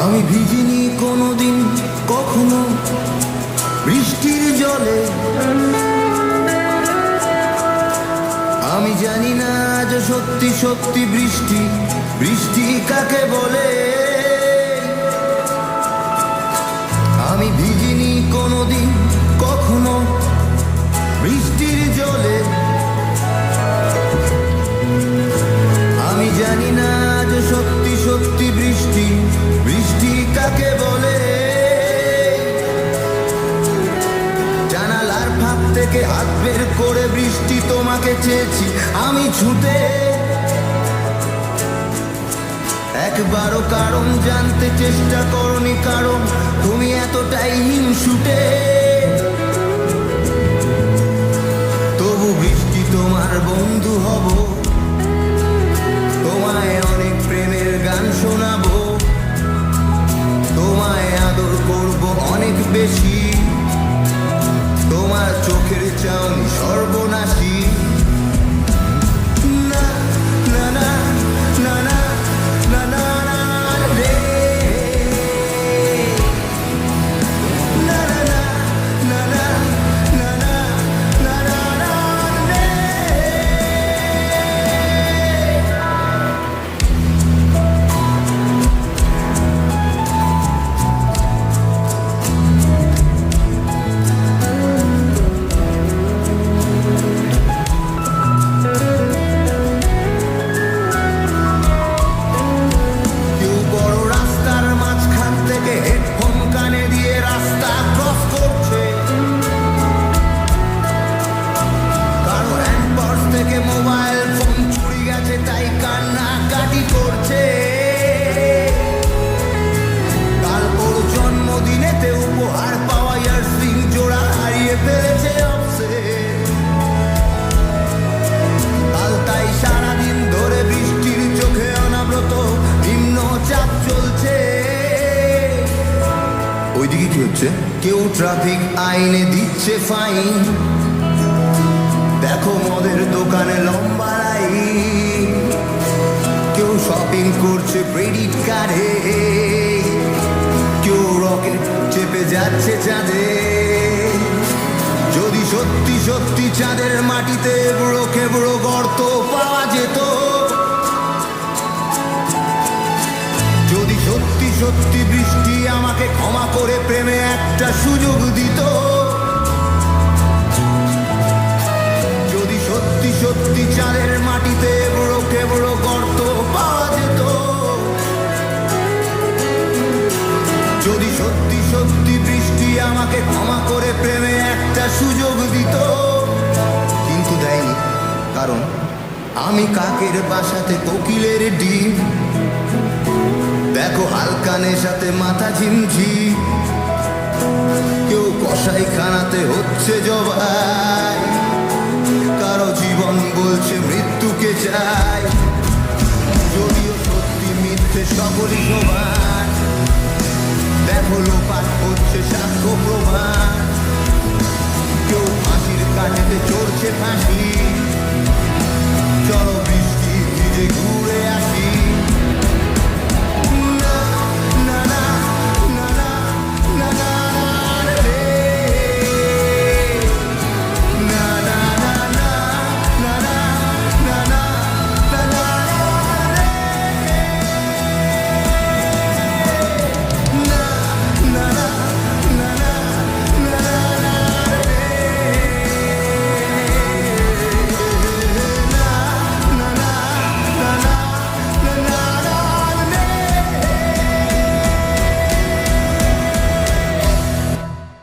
আমি ভিজিনি কোনোদিন, কখনো বৃষ্টির জলে। আমি জানি না আজ সত্যি সত্যি বৃষ্টি বৃষ্টি কাকে বলে। আমি ভিজিনি কোনোদিন চেয়েছি, আমি ছুটে। একবারও কারণ জানতে চেষ্টা করনি কারণ তুমি এতটাই হিংসুটে। তবু বৃষ্টি তোমার বন্ধু হব, তোমায় অনেক প্রেমের গান শোনাবো, তোমায় আদর করব অনেক বেশি। তোমার চোখের চাউনি ওইদিকে কি হচ্ছে? কেউ ট্রাফিক আইনে দিচ্ছে ফাইন দেখো মদের দোকানে লম্বা লাইন কেউ শপিং করছে ক্রেডিট কার্ডে কেউ রকেট চেপে যাচ্ছে চাঁদে। যদি সত্যি সত্যি চাঁদের মাটিতে বুড়ো খেবড়ো গর্ত পাওয়া যেত সত্যি বৃষ্টি আমাকে ক্ষমা করে প্রেমে একটা সুযোগ দিত। যদি সত্যি সত্যি চাঁদের মাটিতে বুড়ো খেবড়ো গর্ত পাওয়া যেত। যদি সত্যি সত্যি বৃষ্টি আমাকে ক্ষমা করে প্রেমে একটা সুযোগ দিত, কিন্তু দেয়নি। কারণ আমি কাকের বাসাতে কোকিলের ডিম। দেখো হালকা নেশাতে মাথা ঝিমঝি। কেউ কষাই খানাতে হচ্ছে জবাই। কারও জীবন বলছে মৃত্যুকে চাই। যদিও সত্যি মিথ্যে সকলই সমান।